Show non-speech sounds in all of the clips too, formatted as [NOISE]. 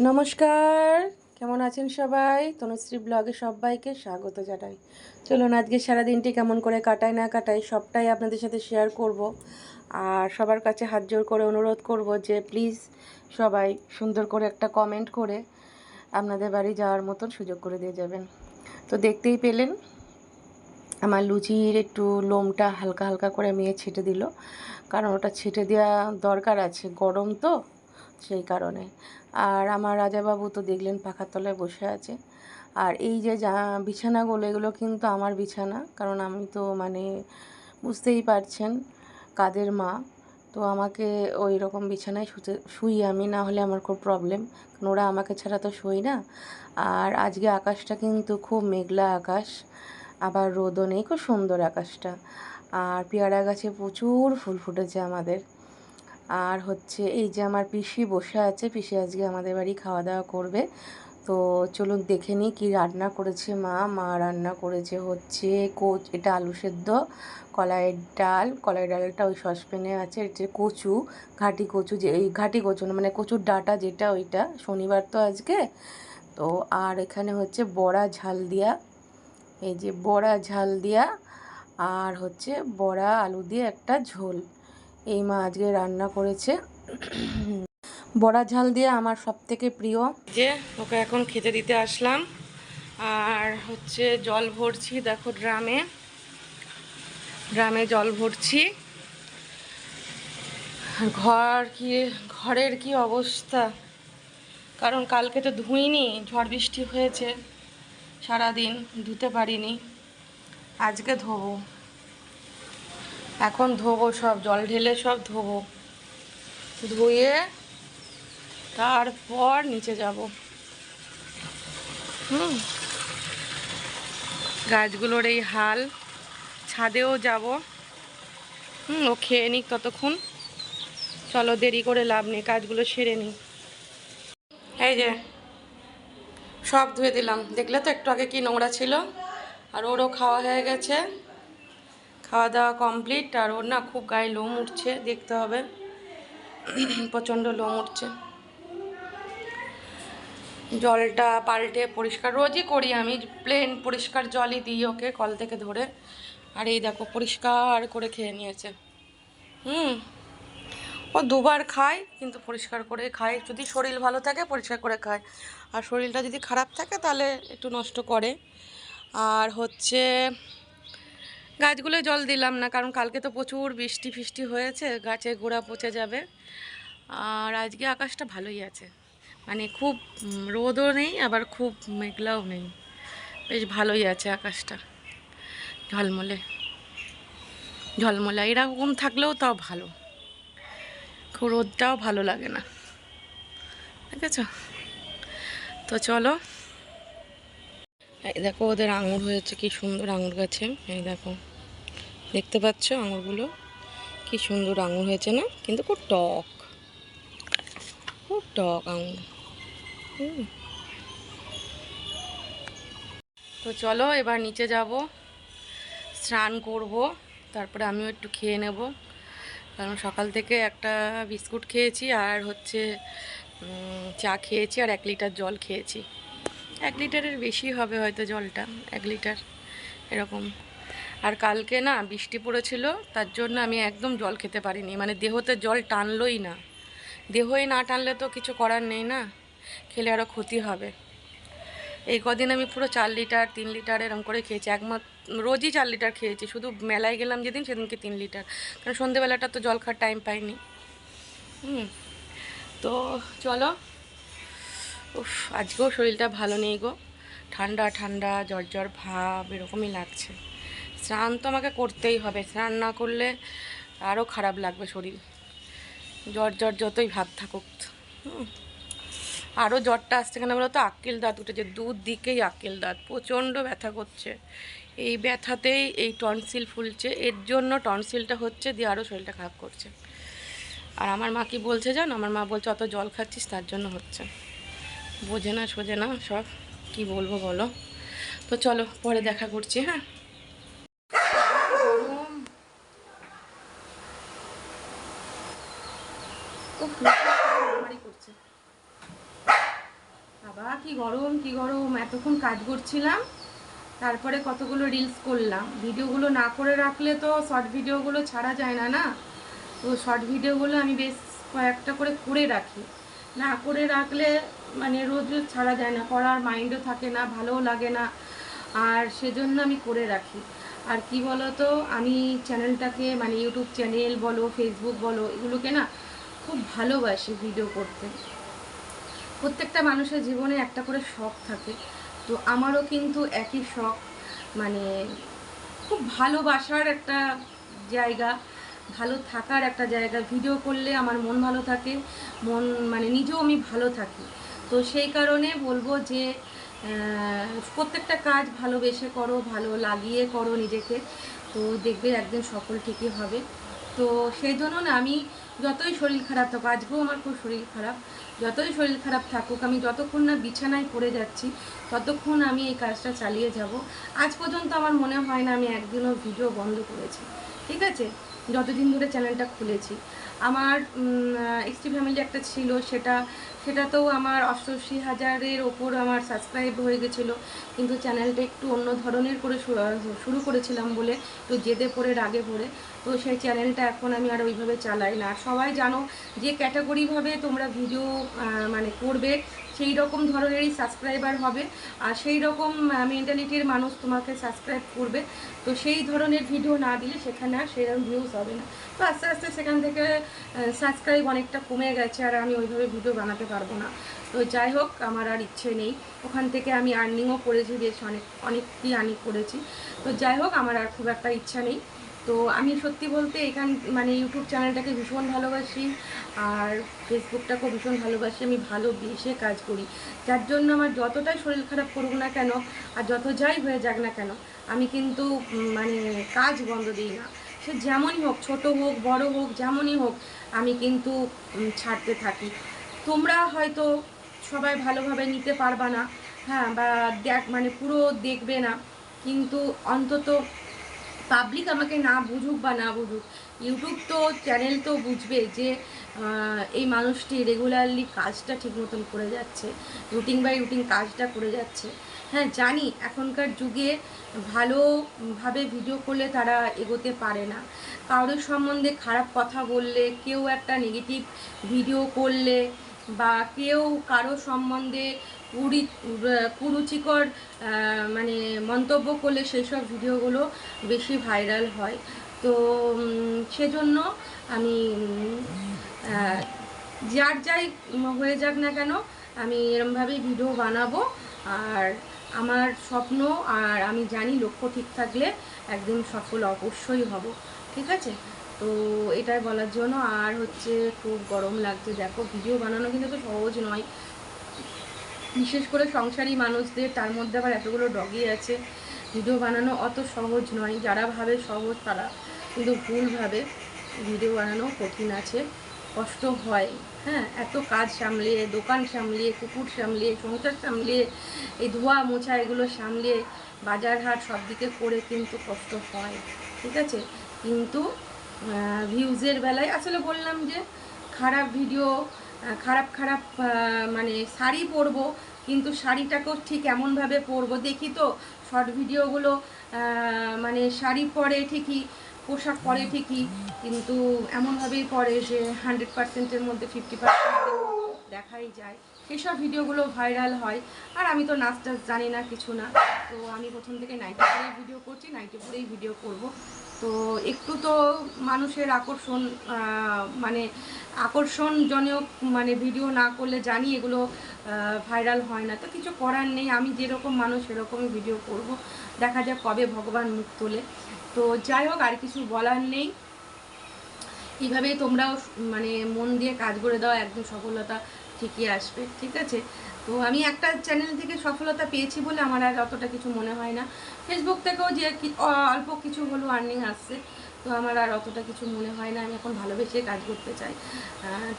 নমস্কার, কেমন আছেন সবাই? তনুশ্রী ব্লগে সবাইকে স্বাগত জানাই। চলুন আজকে সারাদিনটি কেমন করে কাটাই, না কাটাই, সবটাই আপনাদের সাথে শেয়ার করব। আর সবার কাছে হাত জোর করে অনুরোধ করব যে প্লিজ সবাই সুন্দর করে একটা কমেন্ট করে আপনাদের বাড়ি যাওয়ার মতন সুযোগ করে দিয়ে যাবেন। তো দেখতেই পেলেন, আমার লুচির একটু লোমটা হালকা হালকা করে মেয়ে ছেটে দিল। কারণ ওটা ছেটে দেওয়া দরকার আছে, গরম তো। সেই কারণে। আর আমার রাজাবাবু তো দেখলেন পাখার তলায় বসে আছে। আর এই যে যা বিছানাগুলো, এগুলো কিন্তু আমার বিছানা। কারণ আমি তো মানে বুঝতেই পারছেন কাদের মা। তো আমাকে ওই রকম বিছানায় শুতে, শুই আমি, না হলে আমার খুব প্রবলেম কারণ ওরা আমাকে ছাড়া তো শুই না। আর আজকে আকাশটা কিন্তু খুব মেঘলা আকাশ। আবার রোদও নেই, খুব সুন্দর আকাশটা। আর পেয়ারা গাছে প্রচুর ফুল ফুটেছে আমাদের। আর হচ্ছে এই যে আমার পিসি বসে আছে, পিসি আজকে আমাদের বাড়ি খাওয়া দাওয়া করবে। তো চলুন দেখে নিই কী রান্না করেছে মা। মা রান্না করেছে হচ্ছে কোচ, এটা আলু সেদ্ধ, কলাইয়ের ডাল। কলাই ডালটা ওই সসপ্যানে আছে, এটা কচু, ঘাটি কচু যে, এই ঘাটি কচু মানে কচুর ডাটা যেটা ওইটা, শনিবার তো আজকে। তো আর এখানে হচ্ছে বড়া ঝাল দিয়া, এই যে বড়া ঝাল দিয়া, আর হচ্ছে বড়া আলু দিয়ে একটা ঝোল। এই মা আজকে রান্না করেছে। বড়া ঝাল দিয়ে আমার সব থেকে প্রিয়। যে ওকে এখন খেতে দিতে আসলাম। আর হচ্ছে জল ভরছি, দেখো ড্রামে। ড্রামে জল ভরছি। ঘর কি, ঘরের কি অবস্থা? কারণ কালকে তো ধুইনি, ঝড় বৃষ্টি হয়েছে। সারাদিন ধুতে পারিনি। আজকে ধোবো। এখন ধোবো সব, জল ঢেলে সব ধোবো। ধুয়ে তারপর নিচে যাব। হুম। গাছগুলোর এই হাল, ছাদেও যাব। হুম, ও খেয়ে নিক ততক্ষণ। চলো দেরি করে লাভ নেই, কাজগুলো সেরে নিই। এই যে, সব ধুয়ে দিলাম। দেখলে তো একটু আগে কি নোংরা ছিল? আর ওরও খাওয়া হয়ে গেছে। খাওয়া দাওয়া কমপ্লিট আর ওর না খুব গায়ে লোম উঠছে, দেখতে হবে। প্রচণ্ড লোম উঠছে। জলটা পাল্টে পরিষ্কার, রোজই করি আমি প্লেন পরিষ্কার জলই দিই ওকে কল থেকে ধরে। আর এই দেখো, পরিষ্কার করে খেয়ে নিয়েছে। হুম, ও দুবার খায়, কিন্তু পরিষ্কার করে খায়। যদি শরীর ভালো থাকে, পরিষ্কার করে খায়। আর শরীরটা যদি খারাপ থাকে, তাহলে একটু নষ্ট করে। আর হচ্ছে গাছগুলো জল দিলাম না, কারণ কালকে তো প্রচুর বৃষ্টি ফিষ্টি হয়েছে গাছের গোড়া পচে যাবে। আর আজকে আকাশটা ভালোই আছে। মানে খুব রোদও নেই, আবার খুব মেঘলাও নেই। বেশ ভালোই আছে আকাশটা। ঝলমলে। ঝলমলে, এরকম থাকলেও তাও ভালো। খুব রোদটাও ভালো লাগে না। ঠিক আছে তো চলো। এই দেখো, ওদের আঙুর হয়েছে, কি সুন্দর আঙুর গাছে। এই দেখো। দেখতে পাচ্ছ আঙুরগুলো? কি সুন্দর আঙুর হয়েছে না? কিন্তু খুব টক। খুব টক আঙুর। তো চলো এবার নিচে যাব, স্নান করব, তারপরে আমিও একটু খেয়ে নেব। কারণ সকাল থেকে একটা বিস্কুট খেয়েছি আর হচ্ছে চা খেয়েছি আর এক লিটার জল খেয়েছি। এক লিটারের বেশি হবে হয়তো জলটা, এক লিটার, এরকম। আর কালকে না বৃষ্টি পড়েছিল, তার জন্য আমি একদম জল খেতে পারিনি। মানে দেহতে জল টানলই না। দেহই না টানলে তো কিছু করার নেই না? খেলে আরও ক্ষতি হবে। এই কদিন আমি পুরো চার লিটার, তিন লিটার এরম করে খেয়েছি। একমাত্র রোজই চার লিটার খেয়েছি। শুধু মেলায় গেলাম যেদিন, সেদিনকে তিন লিটার। কারণ সন্ধেবেলাটা তো জল খাওয়ার টাইম পাইনি। হুম। তো চলো। উফ, আজকেও শরীরটা ভালো নেই গো। ঠান্ডা ঠান্ডা, জ্বর জ্বর, ভাব এরকমই লাগছে। স্নান তো আমাকে করতেই হবে। স্নান না করলে আরও খারাপ লাগবে শরীর। জ্বর জ্বর যতই ভাব থাকুক। আরও জ্বরটা আসছে কেন বলো তো আক্কেল দাঁত উঠেছে দুধ দিকেই আক্কেল দাঁত। প্রচণ্ড ব্যথা করছে। এই ব্যথাতেই এই টনসিল ফুলছে। এর জন্য টনসিলটা হচ্ছে দিয়ে আরও শরীরটা খারাপ করছে। আর আমার মা কি বলছে জানো? আমার মা বলছে, অত জল খাচ্ছিস, তার জন্য হচ্ছে। বোঝে না সোজে না সব। কি বলব বলো? তো চলো, পরে দেখা করছি হ্যাঁ করছে কি গরম কি গরম, এতক্ষণ কাজ করছিলাম, তারপরে কতগুলো রিলস করলাম। ভিডিওগুলো না করে রাখলে তো শর্ট ভিডিওগুলো ছাড়া যায় না না? তো শর্ট ভিডিওগুলো আমি বেশ কয়েকটা করে করে রাখি। না করে রাখলে মানে রোজ রোজ ছাড়া যায় না, করার মাইন্ডও থাকে না, ভালোও লাগে না। আর সেজন্য আমি করে রাখি। আর কি বলো তো আমি চ্যানেলটাকে মানে ইউটিউব চ্যানেল বলো ফেসবুক বলো, এগুলোকে না খুব ভালোবাসি ভিডিও করতে। প্রত্যেকটা মানুষের জীবনে একটা করে শখ থাকে। তো আমারও কিন্তু একই শখ মানে খুব ভালোবাসার একটা জায়গা, ভালো থাকার একটা জায়গা। ভিডিও করলে আমার মন ভালো থাকে, মন মানে নিজেও আমি ভালো থাকি। তো সেই কারণে বলব যে প্রত্যেকটা কাজ ভালোবেসে করো, ভালো লাগিয়ে করো নিজেকে। তো দেখবে একদিন সফল ঠিকই হবে। তো সেই জন্য না আমি যতই শরীর খারাপ থাকুক, আজকেও আমার খুব শরীর খারাপ। যতই শরীর খারাপ থাকুক, আমি যতক্ষণ না বিছানায় পড়ে যাচ্ছি, ততক্ষণ আমি এই কাজটা চালিয়ে যাব। আজ পর্যন্ত আমার মনে হয় না আমি একদিনও ভিডিও বন্ধ করেছি। ঠিক আছে? যতদিন ধরে চ্যানেলটা খুলেছি। আমার এক্সটি ফ্যামিলি একটা ছিল, সেটা, সেটাতেও আমার অষ্টআশি হাজারের ওপর আমার সাবস্ক্রাইব হয়ে গেছিল। কিন্তু চ্যানেলটা একটু অন্য ধরনের করে শুরু করেছিলাম বলে তো জেদে পড়ে, রাগে পড়ে। তো সেই চ্যানেলটা এখন আমি আর ওইভাবে চালাই না। আর সবাই জানো যে ক্যাটাগরিভাবে তোমরা ভিডিও মানে করবে, সেই রকম ধরনেরই সাবস্ক্রাইবার হবে। আর সেই রকম মেন্টালিটির মানুষ তোমাকে সাবস্ক্রাইব করবে। তো সেই ধরনের ভিডিও না দিলে সেখানে আর সেরকম ভিউজ হবে না। তো আস্তে আস্তে সেখান থেকে সাবস্ক্রাইব অনেকটা কমে গেছে আর আমি ওইভাবে ভিডিও বানাতে পারব না। তো যাই হোক, আমার আর ইচ্ছে নেই। ওখান থেকে আমি আর্নিংও করেছি বেশ অনেক অনেকই আর্নিং করেছি। তো যাই হোক, আমার আর খুব একটা ইচ্ছা নেই। তো আমি সত্যি বলতে এখান মানে ইউটিউব চ্যানেলটাকে ভীষণ ভালোবাসি আর ফেসবুকটাকেও ভীষণ ভালোবাসি। আমি ভালোবেসে কাজ করি। যার জন্য আমার যতটাই শরীর খারাপ করুক না কেন আর যত যাই হয়ে যাক না কেন, আমি কিন্তু মানে কাজ বন্ধ দিই না। সে যেমনই হোক, ছোট হোক, বড় হোক, যেমনই হোক, আমি কিন্তু ছাড়তে থাকি। তোমরা হয়তো সবাই ভালোভাবে নিতে পারবা না হ্যাঁ বা দেখ মানে পুরো দেখবে না, কিন্তু অন্তত পাবলিক আমাকে না বুঝুক বা না বুঝুক ইউটিউব তো চ্যানেল তো বুঝবে যে এই মানুষটি রেগুলারলি কাজটা ঠিক মতন করে যাচ্ছে রুটিন বাই রুটিন কাজটা করে যাচ্ছে। হ্যাঁ জানি এখনকার যুগে ভালোভাবে ভিডিও করলে তারা এগোতে পারে না। কারোর সম্বন্ধে খারাপ কথা বললে, কেউ একটা নেগেটিভ ভিডিও করলে বা কেউ কারও সম্বন্ধে কুড়ি, কুরুচিকর মানে মন্তব্য করলে সেই সব ভিডিওগুলো বেশি ভাইরাল হয়। তো সেজন্য আমি যার যাই হয়ে যাক না কেন, আমি এরমভাবেই ভিডিও বানাবো। আর আমার স্বপ্ন, আর আমি জানি লক্ষ্য ঠিক থাকলে একদিন সফল অবশ্যই হব। ঠিক আছে? তো এটাই বলার জন্য। আর হচ্ছে খুব গরম লাগছে। দেখো, ভিডিও বানানো কিন্তু তো সহজ নয়। বিশেষ করে সংসারী মানুষদের, তার মধ্যে আবার এতগুলো ডগি আছে ভিডিও বানানো অত সহজ নয়। যারা ভাবে সহজ, তারা কিন্তু ভুলভাবে ভিডিও বানানো কঠিন আছে। কষ্ট হয় হ্যাঁ? এত কাজ সামলিয়ে, দোকান সামলিয়ে, কুকুর সামলিয়ে, সংসার সামলিয়ে, এই ধোয়া মোছা এগুলো সামলিয়ে, বাজার হাট সব দিকে করে কিন্তু কষ্ট হয়, ঠিক আছে? কিন্তু ভিউজের বেলায়, আসলে বললাম যে, খারাপ ভিডিও খারাপ খারাপ মানে শাড়ি পরবো, কিন্তু শাড়িটাকেও ঠিক এমনভাবে পরবো। দেখি তো শর্ট ভিডিওগুলো মানে শাড়ি পরে ঠিকই, পোশাক পরে ঠিকই, কিন্তু এমনভাবেই পরে যে হান্ড্রেড পার্সেন্টের মধ্যে ফিফটি পার্সেন্ট দেখাই যায়। সেসব ভিডিওগুলো ভাইরাল হয়। আর আমি তো নাচ টাচ জানি না, কিছু না। তো আমি প্রথম থেকে নাইটি পরেই ভিডিও করছি নাইটি পরেই ভিডিও করব। তো একটু তো মানুষের আকর্ষণ মানে আকর্ষণজনক মানে ভিডিও না করলে জানি এগুলো ভাইরাল হয় না। তো কিছু করার নেই, আমি যেরকম মানুষ সেরকমই ভিডিও করব। দেখা যাক কবে ভগবান মুখ তোলে। তো যাই হোক, আর কিছু বলার নেই। এইভাবেই তোমরাও মানে মন দিয়ে কাজ করে দাও, একদম সফলতা ঠিকই আসবে, ঠিক আছে? তো আমি একটা চ্যানেল থেকে সফলতা পেয়েছি বলে আমার আর অতটা কিছু মনে হয় না। ফেসবুক থেকেও যে অল্প কিছু হলো আর্নিং আসছে, তো আমার আর অতটা কিছু মনে হয় না। আমি এখন ভালোবেসে কাজ করতে চাই।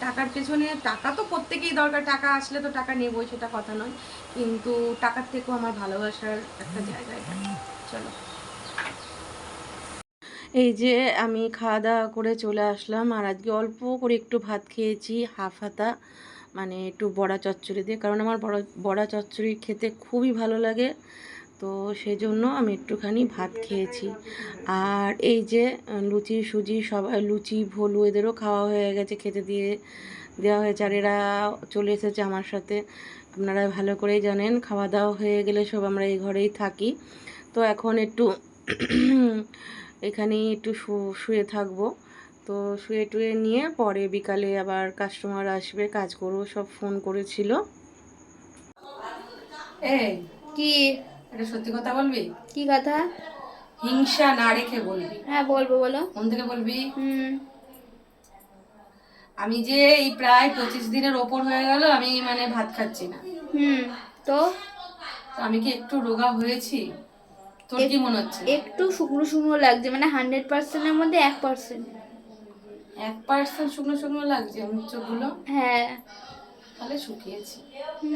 টাকার পেছনে টাকা তো প্রত্যেকেই দরকার, টাকা আসলে তো টাকা নেবই, সেটা কথা নয়। কিন্তু টাকার থেকেও আমার ভালোবাসার একটা জায়গা এটা। চলো। এই যে আমি খাওয়া দাওয়া করে চলে আসলাম, আর আজকে অল্প করে একটু ভাত খেয়েছি, হাফ হাতা। মানে একটু বড়া চচ্চড়ি দিয়ে, কারণ আমার বড়, বড়া চচ্চড়ি খেতে খুবই ভালো লাগে। তো সেই জন্য আমি একটুখানি ভাত খেয়েছি। আর এই যে লুচি, সুজি সবাই, লুচি, ভোলু এদেরও খাওয়া হয়ে গেছে, খেতে দিয়ে দেওয়া হয়েছে। আর এরা চলে এসেছে আমার সাথে। আপনারা ভালো করেই জানেন, খাওয়া দাওয়া হয়ে গেলে সব আমরা এই ঘরেই থাকি। তো এখন একটু [CLEARS THROAT] এখানেই একটু শুয়ে থাকব। তো শুয়ে টুয়ে নিয়ে পরে বিকালে আবার কাস্টমার আসবে কাজ করব সব ফোন করেছিল। এই কি? এটা সত্যি কথা বলবি? কি কথা? হিংসা না রেখে বলবি। হ্যাঁ বলব বলো। কোন থেকে বলবি? হুম। আমি যে এই প্রায় পঁচিশ দিনের ওপর হয়ে গেল আমি মানে ভাত খাচ্ছি না। হুম তো? তো আমি কি একটু রোগা হয়েছি? তোর কি মনে হচ্ছে? একটু শুকনো শুকনো লাগছে মানে হান্ড্রেড পার্সেন্টের মধ্যে এক পার্সেন্ট এক পার্সেন্ট শুকনো শুকনো লাগছে মুখ চোখগুলো হ্যাঁ। তাহলে শুকিয়েছি।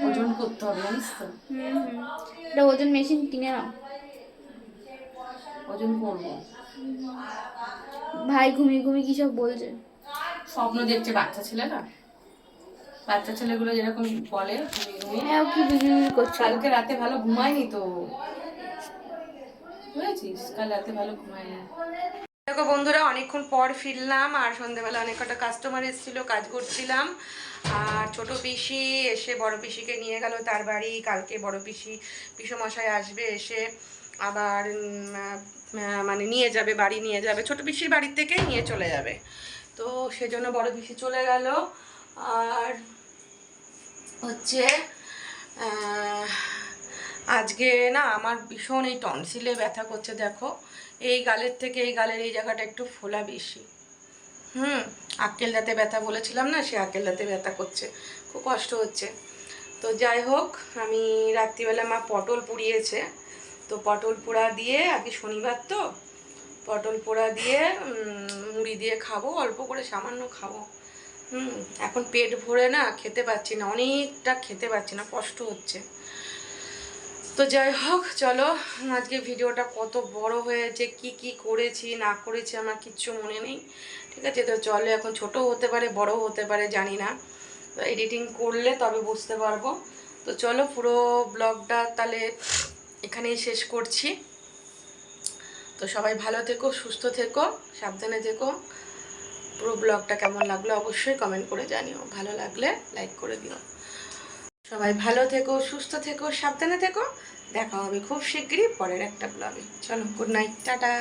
ওজন করতে হবে জানিস তো। এটা ওজন মেশিন কিনে নাও। ওজন করব। ভাই ঘুমিয়ে ঘুমিয়ে কি সব বলছে? স্বপ্ন দেখছে বাচ্চা ছেলেরা বাচ্চা ছেলেগুলো যেরকম বলে হ্যাঁ কি করছে? কালকে রাতে ভালো ঘুমায়নি তো। বুঝেছিস? কাল রাতে ভালো ঘুমায়নি। দেখো বন্ধুরা, অনেকক্ষণ পর ফিরলাম আর সন্ধ্যেবেলা অনেক কটা কাস্টমার এসেছিল, কাজ করছিলাম। আর ছোট পিসি এসে বড় পিসিকে নিয়ে গেল তার বাড়ি। কালকে বড় পিসি, পিসমশাই আসবে এসে আবার মানে নিয়ে যাবে, বাড়ি নিয়ে যাবে। ছোট পিসির বাড়ির থেকে নিয়ে চলে যাবে। তো সেজন্য বড় পিসি চলে গেল। আর হচ্ছে আজকে না আমার ভীষণ এই টনসিলে ব্যথা করছে, দেখো। এই গালের থেকে এই গালের এই জায়গাটা একটু ফোলা বেশি। হুম আক্কেল দাঁতে ব্যথা বলেছিলাম না, সে আক্কেল দাঁতে ব্যথা করছে। খুব কষ্ট হচ্ছে। তো যাই হোক, আমি রাত্রিবেলা মা পটল পুড়িয়েছে। তো পটল পোড়া দিয়ে, আগে শনিবার তো, পটল পোড়া দিয়ে মুড়ি দিয়ে খাব, অল্প করে সামান্য খাব। হুম, এখন পেট ভরে না, খেতে পাচ্ছি না, অনেকটা খেতে পাচ্ছি না, কষ্ট হচ্ছে। তো যাই হোক, চলো, আজকে ভিডিওটা কত বড় হয়েছে, কি কি করেছি, না করেছি আমার কিচ্ছু মনে নেই। ঠিক আছে, তো চলো, এখন ছোট হতে পারে বড় হতে পারে, জানি না। তো এডিটিং করলে তবে বুঝতে পারব। তো চলো, পুরো ব্লগটা তাহলে এখানেই শেষ করছি। তো সবাই ভালো থেকো, সুস্থ থেকো, সাবধানে থেকো। পুরো ব্লগটা কেমন লাগল অবশ্যই কমেন্ট করে জানিও। ভালো লাগলে লাইক করে দিও। সবাই ভালো থেকো, সুস্থ থেকো, সাবধানে থেকো। দেখা হবে খুব শিগগিরই পরের একটা ব্লগে চলো গুড নাইট টাটা।